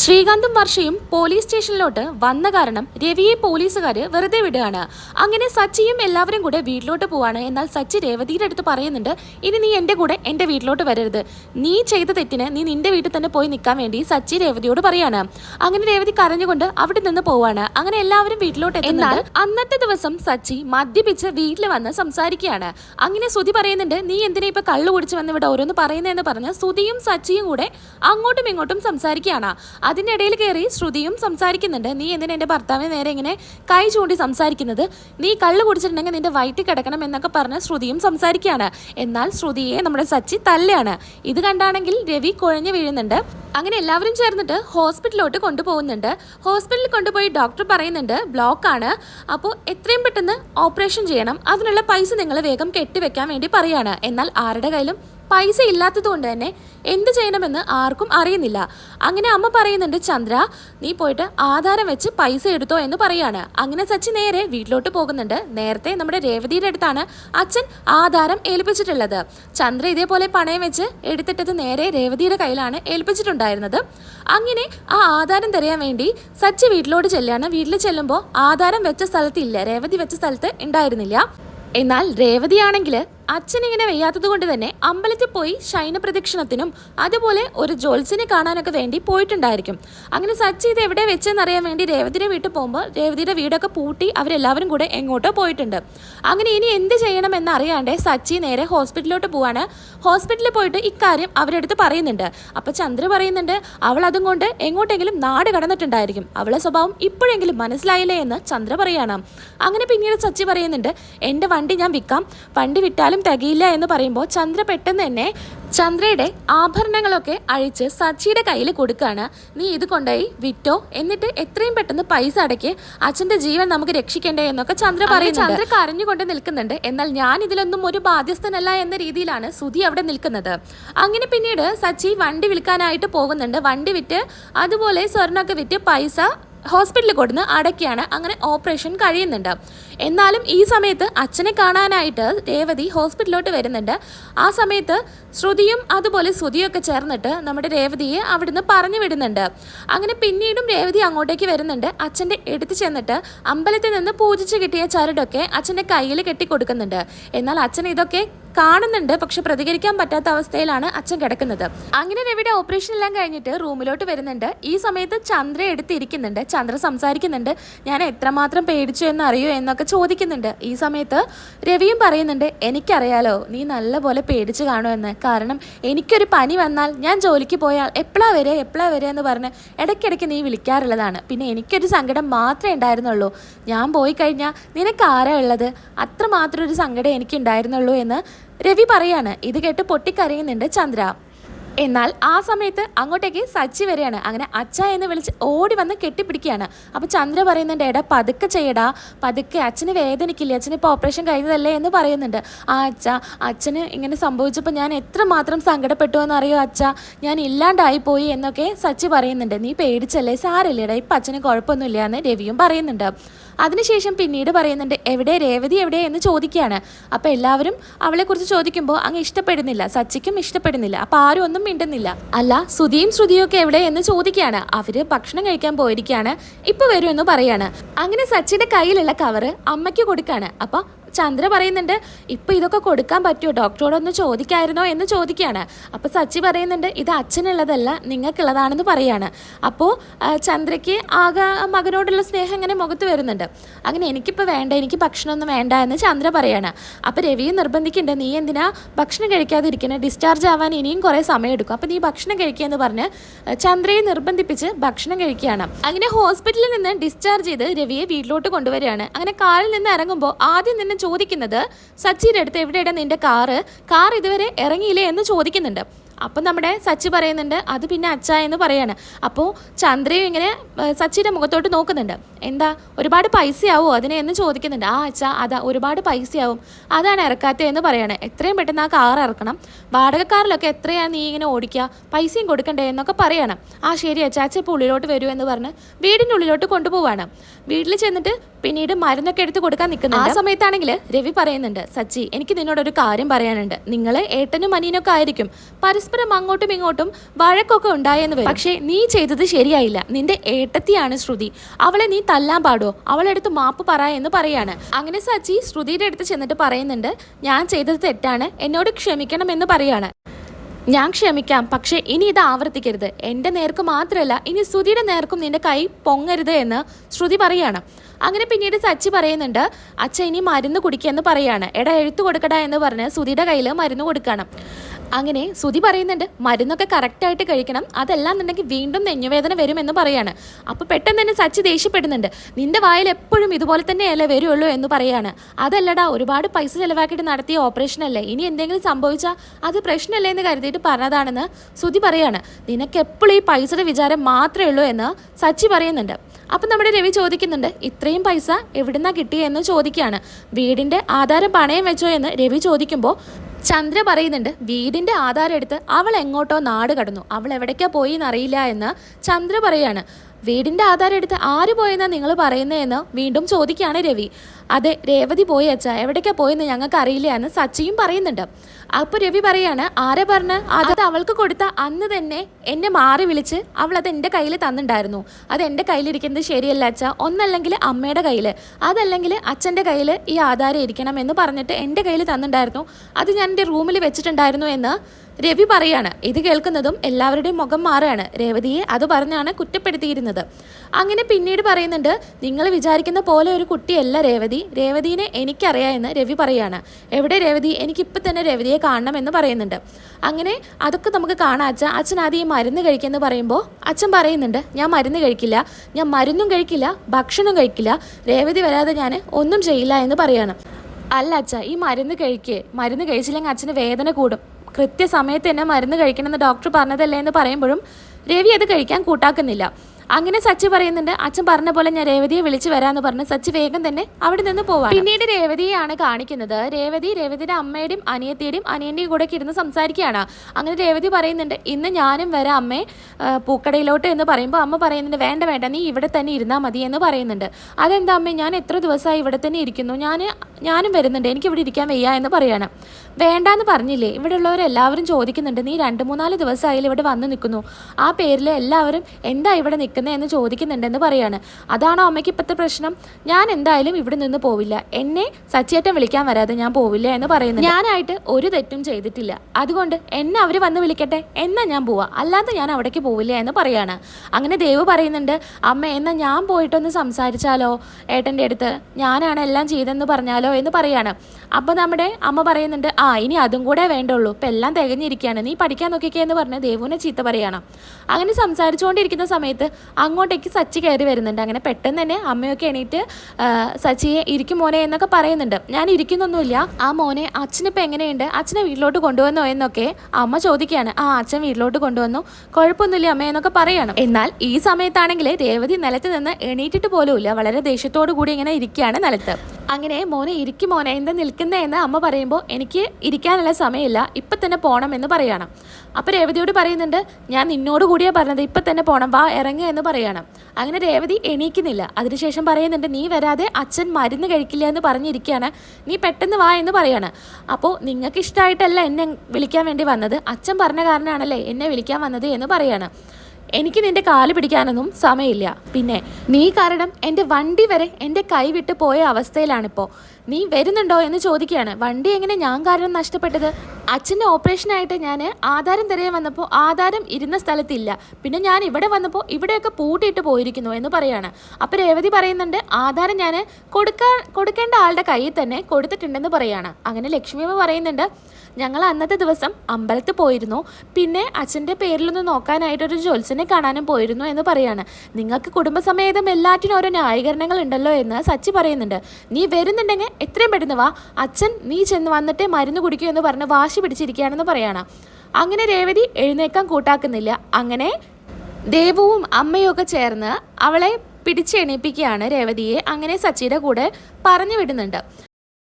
ശ്രീകാന്തും വർഷയും പോലീസ് സ്റ്റേഷനിലോട്ട് വന്ന കാരണം രവിയെ പോലീസുകാർ വെറുതെ വിടുകയാണ്. അങ്ങനെ സച്ചിയും എല്ലാവരും കൂടെ വീട്ടിലോട്ട് പോവാണ്. എന്നാൽ സച്ചി രേവതിയുടെ അടുത്ത് പറയുന്നുണ്ട് ഇനി നീ എന്റെ കൂടെ എന്റെ വീട്ടിലോട്ട് വരരുത്. നീ ചെയ്ത തെറ്റിന് നീ നിന്റെ വീട്ടിൽ തന്നെ പോയി നിൽക്കാൻ വേണ്ടി സച്ചി രേവതിയോട് പറയാണ്. അങ്ങനെ രേവതി കരഞ്ഞുകൊണ്ട് അവിടെ നിന്ന് പോവാണ്. അങ്ങനെ എല്ലാവരും വീട്ടിലോട്ട് എന്നാൽ അന്നത്തെ ദിവസം സച്ചി മദ്യപിച്ച് വീട്ടിൽ വന്ന് സംസാരിക്കുകയാണ്. അങ്ങനെ സുതി പറയുന്നുണ്ട് നീ എന്തിനാ ഇപ്പൊ കള്ളു കുടിച്ച് വന്ന് ഇവിടെ ഓരോന്ന് പറയുന്നതെന്ന് പറഞ്ഞ് സുതിയും സച്ചിയും കൂടെ അങ്ങോട്ടും ഇങ്ങോട്ടും സംസാരിക്കുകയാണ്. അതിനിടയിൽ കയറി ശ്രുതിയും സംസാരിക്കുന്നുണ്ട്. നീ എന്തിനാ എന്റെ ഭർത്താവിനെ നേരെ ഇങ്ങനെ കൈ ചൂണ്ടി സംസാരിക്കുന്നത്? നീ കള്ളു കുടിച്ചിട്ടുണ്ടെങ്കിൽ നിന്റെ വയറ്റിൽ കിടക്കണം എന്നൊക്കെ പറഞ്ഞ് ശ്രുതിയും സംസാരിക്കുകയാണ്. എന്നാൽ ശ്രുതിയെ നമ്മുടെ സച്ചി തല്ലയാണ് ഇത് കണ്ടാണെങ്കിൽ രവി കുഴഞ്ഞു വീഴുന്നുണ്ട്. അങ്ങനെ എല്ലാവരും ചേർന്നിട്ട് ഹോസ്പിറ്റലിലോട്ട് കൊണ്ടുപോകുന്നുണ്ട്. ഹോസ്പിറ്റലിൽ കൊണ്ടുപോയി ഡോക്ടർ പറയുന്നുണ്ട് ബ്ലോക്ക് ആണ്. അപ്പോൾ എത്രയും പെട്ടെന്ന് ഓപ്പറേഷൻ ചെയ്യണം. അതിനുള്ള പൈസ നിങ്ങൾ വേഗം കെട്ടിവെക്കാൻ വേണ്ടി പറയാണ്. എന്നാൽ ആരുടെ കയ്യിലും പൈസ ഇല്ലാത്തത് കൊണ്ട് തന്നെ എന്ത് ചെയ്യണമെന്ന് ആർക്കും അറിയുന്നില്ല. അങ്ങനെ അമ്മ പറയുന്നുണ്ട് ചന്ദ്ര നീ പോയിട്ട് ആധാരം വെച്ച് പൈസ എടുത്തോ എന്ന് പറയാണ്. അങ്ങനെ സച്ചി നേരെ വീട്ടിലോട്ട് പോകുന്നുണ്ട്. നേരത്തെ നമ്മുടെ രേവതിയുടെ അടുത്താണ് അച്ഛൻ ആധാരം ഏൽപ്പിച്ചിട്ടുള്ളത്. ചന്ദ്ര ഇതേപോലെ പണയം വെച്ച് എടുത്തിട്ടത് നേരെ രേവതിയുടെ കയ്യിലാണ് ഏൽപ്പിച്ചിട്ടുണ്ടായിരുന്നത്. അങ്ങനെ ആ ആധാരം തരാൻ വേണ്ടി സച്ചി വീട്ടിലോട്ട് ചെല്ലുകയാണ്. വീട്ടിൽ ചെല്ലുമ്പോൾ ആധാരം വെച്ച സ്ഥലത്ത് ഇല്ല. രേവതി വെച്ച സ്ഥലത്ത് ഉണ്ടായിരുന്നില്ല. എന്നാൽ രേവതിയാണെങ്കിൽ അച്ഛൻ ഇങ്ങനെ വയ്യാത്തത് കൊണ്ട് തന്നെ അമ്പലത്തിൽ പോയി ശൈന പ്രദക്ഷിണത്തിനും അതുപോലെ ഒരു ജോൽസിനെ കാണാനൊക്കെ വേണ്ടി പോയിട്ടുണ്ടായിരിക്കും. അങ്ങനെ സച്ചി ഇത് എവിടെ വെച്ചെന്നറിയാൻ വേണ്ടി രേവതിയുടെ വീട്ടിൽ പോകുമ്പോൾ രേവതിയുടെ വീടൊക്കെ പൂട്ടി അവരെല്ലാവരും കൂടെ എങ്ങോട്ടോ പോയിട്ടുണ്ട്. അങ്ങനെ ഇനി എന്ത് ചെയ്യണമെന്ന് അറിയാണ്ട് സച്ചി നേരെ ഹോസ്പിറ്റലിലോട്ട് പോവാണ്. ഹോസ്പിറ്റലിൽ പോയിട്ട് ഇക്കാര്യം അവരെടുത്ത് പറയുന്നുണ്ട്. അപ്പോൾ ചന്ദ്ര പറയുന്നുണ്ട് അവൾ അതും കൊണ്ട് എങ്ങോട്ടെങ്കിലും നാട് കടന്നിട്ടുണ്ടായിരിക്കും. അവളെ സ്വഭാവം ഇപ്പോഴെങ്കിലും മനസ്സിലായില്ലേ? എന്ന് ചന്ദ്ര പറയാണ്. അങ്ങനെ പിന്നീട് സച്ചി പറയുന്നുണ്ട് എന്റെ വണ്ടി ഞാൻ വിൽക്കാം. വണ്ടി വിറ്റാലും തികയില്ല എന്ന് പറയുമ്പോൾ ചന്ദ്ര പെട്ടെന്ന് തന്നെ ചന്ദ്രയുടെ ആഭരണങ്ങളൊക്കെ അഴിച്ച് സച്ചിയുടെ കയ്യിൽ കൊടുക്കുകയാണ്. നീ ഇത് കൊണ്ടുപോയി വിറ്റോ? എന്നിട്ട് എത്രയും പെട്ടെന്ന് പൈസ അടയ്ക്ക്. അച്ഛന്റെ ജീവൻ നമുക്ക് രക്ഷിക്കണ്ടേ? എന്നൊക്കെ ചന്ദ്ര പറയും ചന്ദ്ര കരഞ്ഞുകൊണ്ട് നിൽക്കുന്നുണ്ട്. എന്നാൽ ഞാൻ ഇതിലൊന്നും ഒരു ബാധ്യസ്ഥനല്ല എന്ന രീതിയിലാണ് സുധി അവിടെ നിൽക്കുന്നത്. അങ്ങനെ പിന്നീട് സച്ചി വണ്ടി വിൽക്കാനായിട്ട് പോകുന്നുണ്ട്. വണ്ടി വിറ്റ് അതുപോലെ സ്വർണമൊക്കെ വിറ്റ് പൈസ ഹോസ്പിറ്റലിൽ കൊടുന്ന് അടയ്ക്കുകയാണ്. അങ്ങനെ ഓപ്പറേഷൻ കഴിയുന്നുണ്ട്. എന്നാലും ഈ സമയത്ത് അച്ഛനെ കാണാനായിട്ട് രേവതി ഹോസ്പിറ്റലിലോട്ട് വരുന്നുണ്ട്. ആ സമയത്ത് ശ്രുതിയും അതുപോലെ ശ്രുതിയൊക്കെ ചേർന്നിട്ട് നമ്മുടെ രേവതിയെ അവിടുന്ന് പറഞ്ഞു വിടുന്നുണ്ട്. അങ്ങനെ പിന്നീടും രേവതി അങ്ങോട്ടേക്ക് വരുന്നുണ്ട്. അച്ഛന്റെ എടുത്തു ചെന്നിട്ട് അമ്പലത്തിൽ നിന്ന് പൂജിച്ച് കിട്ടിയ ചരടൊക്കെ അച്ഛന്റെ കയ്യിൽ കെട്ടിക്കൊടുക്കുന്നുണ്ട്. എന്നാൽ അച്ഛൻ ഇതൊക്കെ കാണുന്നുണ്ട് പക്ഷെ പ്രതികരിക്കാൻ പറ്റാത്ത അവസ്ഥയിലാണ് അച്ഛൻ കിടക്കുന്നത്. അങ്ങനെ രവിയുടെ ഓപ്പറേഷൻ എല്ലാം കഴിഞ്ഞിട്ട് റൂമിലോട്ട് വരുന്നുണ്ട്. ഈ സമയത്ത് ചന്ദ്ര എടുത്തിരിക്കുന്നുണ്ട്. ചന്ദ്ര സംസാരിക്കുന്നുണ്ട്. ഞാൻ എത്രമാത്രം പേടിച്ചു എന്ന് അറിയോ എന്നൊക്കെ ചോദിക്കുന്നുണ്ട്. ഈ സമയത്ത് രവിയും പറയുന്നുണ്ട് എനിക്കറിയാലോ നീ നല്ലപോലെ പേടിച്ച് എന്ന്. കാരണം എനിക്കൊരു പനി വന്നാൽ ഞാൻ ജോലിക്ക് പോയാൽ എപ്പോഴാ വരെ എപ്പോഴാ വരെ എന്ന് പറഞ്ഞ് ഇടയ്ക്കിടയ്ക്ക് നീ വിളിക്കാറുള്ളതാണ്. പിന്നെ എനിക്കൊരു സങ്കടം മാത്രമേ ഉണ്ടായിരുന്നുള്ളൂ. ഞാൻ പോയി കഴിഞ്ഞാൽ നിനക്ക് ആരാ ഉള്ളത്? അത്രമാത്രം ഒരു സങ്കടം എനിക്ക് ഉണ്ടായിരുന്നുള്ളൂ എന്ന് രവി പറയാണ് ഇത് കേട്ട് പൊട്ടിക്കരയുന്നുണ്ട് ചന്ദ്ര. എന്നാൽ ആ സമയത്ത് അങ്ങോട്ടേക്ക് സച്ചി വരെയാണ് അങ്ങനെ അച്ഛ എന്ന് വിളിച്ച് ഓടി വന്ന് കെട്ടിപ്പിടിക്കുകയാണ്. അപ്പോൾ ചന്ദ്ര പറയുന്നുണ്ട് എടാ പതുക്കെ ചെയ്യടാ. പതുക്കെ അച്ഛന് വേദനിക്കില്ലേ? അച്ഛന് ഇപ്പോൾ ഓപ്പറേഷൻ കഴിഞ്ഞതല്ലേ? എന്ന് പറയുന്നുണ്ട്. ആ അച്ഛ അച്ഛന് ഇങ്ങനെ സംഭവിച്ചപ്പോൾ ഞാൻ എത്രമാത്രം സങ്കടപ്പെട്ടു എന്നറിയോ അച്ഛ? ഞാൻ ഇല്ലാണ്ടായി പോയി എന്നൊക്കെ സച്ചി പറയുന്നുണ്ട്. നീ പേടിച്ചല്ലേ? സാരല്ലേടാ ഇപ്പം അച്ഛന് കുഴപ്പമൊന്നുമില്ല എന്ന് രവിയും പറയുന്നുണ്ട്. അതിനുശേഷം പിന്നീട് പറയുന്നുണ്ട് എവിടെ രേവതി എവിടെ? എന്ന് ചോദിക്കുകയാണ്. അപ്പോൾ എല്ലാവരും അവളെക്കുറിച്ച് ചോദിക്കുമ്പോൾ അങ്ങ് ഇഷ്ടപ്പെടുന്നില്ല സച്ചിക്കും ഇഷ്ടപ്പെടുന്നില്ല അപ്പോൾ ആരും ഒന്നും മിണ്ടുന്നില്ല. അല്ല ശ്രുതിയും ശ്രുതിയും ഒക്കെ എവിടെ എന്ന് ചോദിക്കുകയാണ്. അവർ ഭക്ഷണം കഴിക്കാൻ പോയിരിക്കുകയാണ്. ഇപ്പൊ എന്ന് പറയാണ്. അങ്ങനെ സച്ചിയുടെ കയ്യിലുള്ള കവറ് അമ്മയ്ക്ക് കൊടുക്കാണ്. അപ്പൊ ചന്ദ്ര പറയുന്നുണ്ട് ഇപ്പം ഇതൊക്കെ കൊടുക്കാൻ പറ്റുമോ? ഡോക്ടറോടൊന്ന് ചോദിക്കായിരുന്നോ? എന്ന് ചോദിക്കുകയാണ്. അപ്പോൾ സച്ചി പറയുന്നുണ്ട് ഇത് അച്ഛനുള്ളതല്ല നിങ്ങൾക്കുള്ളതാണെന്ന് പറയാണ്. അപ്പോൾ ചന്ദ്രയ്ക്ക് ആകെ മകനോടുള്ള സ്നേഹം ഇങ്ങനെ മുഖത്ത് വരുന്നുണ്ട്. അങ്ങനെ എനിക്കിപ്പോൾ വേണ്ട എനിക്ക് ഭക്ഷണമൊന്നും വേണ്ട എന്ന് ചന്ദ്ര പറയാണ്. അപ്പോൾ രവിയും നിർബന്ധിക്കുന്നുണ്ട് നീ എന്തിനാ ഭക്ഷണം കഴിക്കാതിരിക്കുന്നത് ഡിസ്ചാർജ് ആവാൻ ഇനിയും കുറേ സമയം എടുക്കും അപ്പോൾ നീ ഭക്ഷണം കഴിക്കുക എന്ന് പറഞ്ഞ് ചന്ദ്രയെ നിർബന്ധിപ്പിച്ച് ഭക്ഷണം കഴിക്കുകയാണ്. അങ്ങനെ ഹോസ്പിറ്റലിൽ നിന്ന് ഡിസ്ചാർജ് ചെയ്ത് രവിയെ വീട്ടിലോട്ട് കൊണ്ടുവരികയാണ്. അങ്ങനെ കാറിൽ നിന്ന് ഇറങ്ങുമ്പോൾ ആദ്യം നിന്ന് ചോദിക്കുന്നത് സച്ചിയുടെ അടുത്ത് എവിടെയാണ് നിന്റെ കാറ്? കാർ ഇതുവരെ ഇറങ്ങിയില്ലേ? എന്ന് ചോദിക്കുന്നുണ്ട്. അപ്പം നമ്മുടെ സച്ചി പറയുന്നുണ്ട് അത് പിന്നെ അച്ഛ എന്ന് പറയാണ്. അപ്പോൾ ചന്ദ്രയും ഇങ്ങനെ സച്ചിന്റെ മുഖത്തോട്ട് നോക്കുന്നുണ്ട്. എന്താ ഒരുപാട് പൈസയാവോ? അതിനെ എന്ന് ചോദിക്കുന്നുണ്ട്. ആ അച്ഛാ അതാ ഒരുപാട് പൈസയാവും. അതാണ് ഇറക്കാത്തത് എന്ന് പറയണേ. എത്രയും പെട്ടെന്ന് ആ കാർ ഇറക്കണം. വാടകക്കാരിലൊക്കെ എത്രയാണ് എത്രയാ നീ ഇങ്ങനെ ഓടിക്കുക പൈസയും കൊടുക്കണ്ടേ എന്നൊക്കെ പറയണം. ആ ശരി അച്ഛാ അച്ഛൻ ഇപ്പോൾ ഉള്ളിലോട്ട് വരൂ എന്ന് പറഞ്ഞ് വീടിന്റെ ഉള്ളിലോട്ട് കൊണ്ടുപോവാണ്. വീട്ടിൽ ചെന്നിട്ട് പിന്നീട് മരുന്നൊക്കെ എടുത്ത് കൊടുക്കാൻ നിൽക്കുന്നു ആ സമയത്താണെങ്കിൽ രവി പറയുന്നുണ്ട് സച്ചി എനിക്ക് നിന്നോടൊരു കാര്യം പറയാനുണ്ട്. നിങ്ങൾ ഏട്ടനും അനിയനൊക്കെ ആയിരിക്കും. പരസ്പരം അങ്ങോട്ടും ഇങ്ങോട്ടും വഴക്കൊക്കെ ഉണ്ടായെന്ന് വരും. പക്ഷേ നീ ചെയ്തത് ശരിയായില്ല. നിന്റെ ഏട്ടത്തിയാണ് ശ്രുതി. അവളെ നീ തല്ലാൻ പാടോ? അവളെടുത്ത് മാപ്പ് പറ എന്ന് പറയാണ്. അങ്ങനെ സച്ചി ശ്രുതിയുടെ അടുത്ത് ചെന്നിട്ട് പറയുന്നുണ്ട് ഞാൻ ചെയ്തത് തെറ്റാണ് എന്നോട് ക്ഷമിക്കണം എന്ന് പറയാണ്. ഞാൻ ക്ഷമിക്കാം പക്ഷേ ഇനി ഇത് ആവർത്തിക്കരുത്. എന്റെ നേർക്ക് മാത്രമല്ല ഇനി ശ്രുതിയുടെ നേർക്കും നിന്റെ കൈ പൊങ്ങരുത് എന്ന് ശ്രുതി പറയാണ്. അങ്ങനെ പിന്നീട് സച്ചി പറയുന്നുണ്ട് അച്ഛ ഇനി മരുന്ന് കുടിക്കുക എന്ന് പറയാണ്. എടാ എഴുത്തു കൊടുക്കടാ എന്ന് പറഞ്ഞ് ശ്രുതിയുടെ കയ്യിൽ മരുന്ന് കൊടുക്കണം. അങ്ങനെ ശ്രുതി പറയുന്നുണ്ട് മരുന്നൊക്കെ കറക്റ്റായിട്ട് കഴിക്കണം. അതെല്ലാം എന്നുണ്ടെങ്കിൽ വീണ്ടും നെഞ്ഞുവേദന വരുമെന്ന് പറയാണ്. അപ്പോൾ പെട്ടെന്ന് തന്നെ സച്ചി ദേഷ്യപ്പെടുന്നുണ്ട് നിന്റെ വായിൽ എപ്പോഴും ഇതുപോലെ തന്നെയല്ലേ വരുള്ളൂ എന്ന് പറയാണ്. അതല്ലടാ ഒരുപാട് പൈസ ചിലവാക്കിയിട്ട് നടത്തിയ ഓപ്പറേഷൻ അല്ലേ? ഇനി എന്തെങ്കിലും സംഭവിച്ചാൽ അത് പ്രശ്നമല്ലേ എന്ന് കരുതിയിട്ട് പറഞ്ഞതാണെന്ന് ശ്രുതി പറയാണ്. നിനക്ക് എപ്പോഴും ഈ പൈസയുടെ വിചാരം മാത്രമേ ഉള്ളൂ എന്ന് സച്ചി പറയുന്നുണ്ട്. അപ്പം നമ്മുടെ രവി ചോദിക്കുന്നുണ്ട് ഇത്രയും പൈസ എവിടുന്നാ കിട്ടിയെന്ന് ചോദിക്കുകയാണ്. വീടിന്റെ ആധാരം പണയം വെച്ചോ? എന്ന് രവി ചോദിക്കുമ്പോൾ ചന്ദ്ര പറയുന്നുണ്ട് വീടിന്റെ ആധാരം എടുത്ത് അവൾ എങ്ങോട്ടോ നാട് കടന്നു. അവൾ എവിടേക്കാ പോയി എന്നറിയില്ല എന്ന് ചന്ദ്ര പറയാണ്. വീടിന്റെ ആധാരം എടുത്ത് ആര് പോയെന്നാ നിങ്ങൾ പറയുന്നതെന്ന് വീണ്ടും ചോദിക്കുകയാണ് രവി. അതെ രേവതി പോയി അച്ഛാ. എവിടേക്കാ പോയെന്ന് ഞങ്ങൾക്ക് അറിയില്ല എന്ന് സച്ചിയും പറയുന്നുണ്ട്. അപ്പോൾ രവി പറയാണ് ആരെ പറഞ്ഞ്? അത് അവൾക്ക് കൊടുത്ത അന്ന് തന്നെ എന്നെ മാറി വിളിച്ച് അവൾ അത് എന്റെ കയ്യിൽ തന്നിട്ടുണ്ടായിരുന്നു അത് എന്റെ കയ്യിലിരിക്കുന്നത് ശരിയല്ല അച്ഛ. ഒന്നല്ലെങ്കിൽ അമ്മയുടെ കയ്യിൽ അതല്ലെങ്കിൽ അച്ഛന്റെ കയ്യിൽ ഈ ആധാരം ഇരിക്കണം എന്ന് പറഞ്ഞിട്ട് എന്റെ കയ്യിൽ തന്നിട്ടുണ്ടായിരുന്നു അത് ഞാൻ എന്റെ റൂമിൽ വെച്ചിട്ടുണ്ടായിരുന്നു എന്ന് രവി പറയാണ് ഇത് കേൾക്കുന്നതും എല്ലാവരുടെയും മുഖം മാറുകയാണ്. രേവതിയെ അത് പറഞ്ഞാണ് കുറ്റപ്പെടുത്തിയിരുന്നത്. അങ്ങനെ പിന്നീട് പറയുന്നുണ്ട് നിങ്ങൾ വിചാരിക്കുന്ന പോലെ ഒരു കുട്ടിയല്ല രേവതി. രേവതിനെ എനിക്കറിയാം എന്ന് രവി പറയാണ്. എവിടെ രേവതി? എനിക്കിപ്പോൾ തന്നെ രേവതിയെ കാണണം എന്ന് പറയുന്നുണ്ട്. അങ്ങനെ അതൊക്കെ നമുക്ക് കാണാം. അച്ഛൻ അച്ഛൻ ആദ്യം മരുന്ന് കഴിക്കുമെന്ന് പറയുമ്പോൾ അച്ഛൻ പറയുന്നുണ്ട് ഞാൻ മരുന്ന് കഴിക്കില്ല. ഞാൻ മരുന്നും കഴിക്കില്ല ഭക്ഷണം കഴിക്കില്ല. രേവതി വരാതെ ഞാൻ ഒന്നും ചെയ്യില്ല എന്ന് പറയാണ്. അല്ല അച്ഛ ഈ മരുന്ന് കഴിക്കേ. മരുന്ന് കഴിച്ചില്ലെങ്കിൽ അച്ഛന് വേദന കൂടും. കൃത്യസമയത്ത് തന്നെ മരുന്ന് കഴിക്കണമെന്ന് ഡോക്ടർ പറഞ്ഞതല്ലേ എന്ന് പറയുമ്പോഴും രവി അത് കഴിക്കാൻ കൂട്ടാക്കുന്നില്ല. അങ്ങനെ സച്ചി പറയുന്നുണ്ട് അച്ഛൻ പറഞ്ഞ പോലെ ഞാൻ രേവതിയെ വിളിച്ചു വരാമെന്ന് പറഞ്ഞ്. സച്ചി വേഗം തന്നെ അവിടെ നിന്ന് പോവാം പിന്നീട് രേവതിയെയാണ് കാണിക്കുന്നത്. രേവതി രേവതിയുടെ അമ്മയുടെയും അനിയത്തിയുടെയും അനിയന്റെയും കൂടെ ഇരുന്ന് സംസാരിക്കുകയാണ്. അങ്ങനെ രേവതി പറയുന്നുണ്ട് ഇന്ന് ഞാനും വരാം അമ്മേ. പൂക്കടയിലോട്ട് എന്ന് പറയുമ്പോൾ അമ്മ പറയുന്നുണ്ട് വേണ്ട വേണ്ട നീ ഇവിടെ തന്നെ ഇരുന്നാൽ മതി എന്ന് പറയുന്നുണ്ട്. അതെന്താ അമ്മേ? ഞാൻ എത്ര ദിവസമായി ഇവിടെ തന്നെ ഇരിക്കുന്നു. ഞാൻ ഞാനും വരുന്നുണ്ട്. എനിക്ക് ഇവിടെ ഇരിക്കാൻ വയ്യ എന്ന് പറയാണ്. വേണ്ടാന്ന് പറഞ്ഞില്ലേ? ഇവിടെ ഉള്ളവരെല്ലാവരും ചോദിക്കുന്നുണ്ട് നീ രണ്ട് മൂന്നാൽ ദിവസമായാലും ഇവിടെ വന്ന് നിൽക്കുന്നു? ആ പേരിൽ എല്ലാവരും എന്താ ഇവിടെ നിൽക്കുന്നത് എന്ന് ചോദിക്കുന്നുണ്ടെന്ന് പറയാണ്. അതാണോ അമ്മയ്ക്ക് ഇപ്പോഴത്തെ പ്രശ്നം? ഞാൻ എന്തായാലും ഇവിടെ നിന്ന് പോവില്ല. എന്നെ സച്ചിയേട്ടൻ വിളിക്കാൻ വരാതെ ഞാൻ പോവില്ല എന്ന് പറയുന്നു ഞാനായിട്ട് ഒരു തെറ്റും ചെയ്തിട്ടില്ല. അതുകൊണ്ട് എന്നെ അവർ വന്ന് വിളിക്കട്ടെ? എന്നാ ഞാൻ പോവാ. അല്ലാതെ ഞാൻ അവിടേക്ക് പോവില്ല എന്ന് പറയാണ്. അങ്ങനെ ദേവ് പറയുന്നുണ്ട് അമ്മ എന്നാ ഞാൻ പോയിട്ടൊന്ന് സംസാരിച്ചാലോ? ഏട്ടന്റെ അടുത്ത് ഞാനാണ് എല്ലാം ചെയ്തെന്ന് പറഞ്ഞാലോ? എന്ന് പറയാണ്. അപ്പോൾ നമ്മുടെ അമ്മ പറയുന്നുണ്ട് ആ ഇനി അതും കൂടെ വേണ്ടുള്ളൂ. ഇപ്പം എല്ലാം തികഞ്ഞിരിക്കുകയാണ്. നീ പഠിക്കാൻ നോക്കിക്കേ എന്ന് പറഞ്ഞ് ദേവുവിനെ ചീത്ത പറയാണ്. അങ്ങനെ സംസാരിച്ചുകൊണ്ടിരിക്കുന്ന സമയത്ത് അങ്ങോട്ടേക്ക് സച്ചി കയറി വരുന്നുണ്ട്. അങ്ങനെ പെട്ടെന്ന് തന്നെ അമ്മയൊക്കെ എണീറ്റ് സച്ചിയെ ഇരിക്കും മോനെ എന്നൊക്കെ പറയുന്നുണ്ട്. ഞാൻ ഇരിക്കുന്നൊന്നുമില്ല. ആ മോനെ അച്ഛനിപ്പോൾ എങ്ങനെയുണ്ട്? അച്ഛനെ വീട്ടിലോട്ട് കൊണ്ടുവന്നോ എന്നൊക്കെ അമ്മ ചോദിക്കുകയാണ്. ആ അച്ഛൻ വീട്ടിലോട്ട് കൊണ്ടുവന്നു. കുഴപ്പമൊന്നുമില്ല അമ്മ എന്നൊക്കെ പറയണം. എന്നാൽ ഈ സമയത്താണെങ്കിൽ രേവതി നിലത്ത് നിന്ന് എണീറ്റിട്ട് പോലുമില്ല. വളരെ ദേഷ്യത്തോടു കൂടി ഇങ്ങനെ ഇരിക്കുകയാണ് നിലത്ത്. അങ്ങനെ മോനെ ഇരിക്കും മോനെ എന്താ നിൽക്കുന്നേ എന്ന് അമ്മ പറയുമ്പോൾ എനിക്ക് ഇരിക്കാനുള്ള സമയമില്ല. ഇപ്പം തന്നെ പോകണം എന്ന് പറയണം. അപ്പോൾ രേവതിയോട് പറയുന്നുണ്ട് ഞാൻ നിന്നോട് കൂടിയാ പറഞ്ഞത് ഇപ്പം തന്നെ പോണം വാ ഇറങ്ങുക എന്ന് പറയണം. അങ്ങനെ രേവതി എണീക്കുന്നില്ല. അതിനുശേഷം പറയുന്നുണ്ട് നീ വരാതെ അച്ഛൻ മരുന്ന് കഴിക്കില്ല എന്ന് പറഞ്ഞിരിക്കുകയാണ് നീ പെട്ടെന്ന് വാ എന്ന് പറയാണ്. അപ്പോൾ നിങ്ങൾക്ക് ഇഷ്ടമായിട്ടല്ല എന്നെ വിളിക്കാൻ വേണ്ടി വന്നത്. അച്ഛൻ പറഞ്ഞ കാരണമാണല്ലേ എന്നെ വിളിക്കാൻ വന്നത് എന്ന് പറയാണ്. എനിക്ക് നിന്റെ കാൽ പിടിക്കാനൊന്നും സമയമില്ല. പിന്നെ നീ കാരണം എന്റെ വണ്ടി വരെ എന്റെ കൈ വിട്ട് പോയ അവസ്ഥയിലാണിപ്പോൾ നീ വരുന്നുണ്ടോ എന്ന് ചോദിക്കുകയാണ്. വണ്ടി എങ്ങനെ ഞാൻ കാരണം നഷ്ടപ്പെട്ടത്? അച്ഛന്റെ ഓപ്പറേഷനായിട്ട് ഞാൻ ആധാരം തിരയാൻ വന്നപ്പോൾ ആധാരം ഇരുന്ന സ്ഥലത്തില്ല. പിന്നെ ഞാൻ ഇവിടെ വന്നപ്പോൾ ഇവിടെയൊക്കെ പൂട്ടിയിട്ട് പോയിരിക്കുന്നു എന്ന് പറയാണ്. അപ്പോൾ രേവതി പറയുന്നുണ്ട് ആധാരം ഞാൻ കൊടുക്കാൻ കൊടുക്കേണ്ട ആളുടെ കയ്യിൽ തന്നെ കൊടുത്തിട്ടുണ്ടെന്ന് പറയാണ്. അങ്ങനെ ലക്ഷ്മിയമ്മ പറയുന്നുണ്ട് ഞങ്ങൾ അന്നത്തെ ദിവസം അമ്പലത്തിൽ പോയിരുന്നു. പിന്നെ അച്ഛന്റെ പേരിലൊന്ന് നോക്കാനായിട്ട് ഒരു ജ്യോത്സ്യനെ കാണാനും പോയിരുന്നു എന്ന് പറയാണ്. നിങ്ങൾക്ക് കുടുംബസമേതം എല്ലാറ്റിനും ഓരോ ന്യായീകരണങ്ങൾ ഉണ്ടല്ലോ എന്ന് സച്ചി പറയുന്നുണ്ട്. നീ വരുന്നുണ്ടെങ്കിൽ എത്രയും പെട്ടെന്ന് വാ. അച്ഛൻ നീ ചെന്ന് വന്നിട്ടേ മരുന്ന് കുടിക്കൂ എന്ന് പറഞ്ഞ് വാശി പിടിച്ചിരിക്കുകയാണെന്ന് പറയാണ്. അങ്ങനെ രേവതി എഴുന്നേക്കാൻ കൂട്ടാക്കുന്നില്ല. അങ്ങനെ ദേവുവും അമ്മയും ഒക്കെ ചേർന്ന് അവളെ പിടിച്ചെണീപ്പിക്കുകയാണ് രേവതിയെ. അങ്ങനെ സച്ചിയുടെ കൂടെ പറഞ്ഞു വിടുന്നുണ്ട്.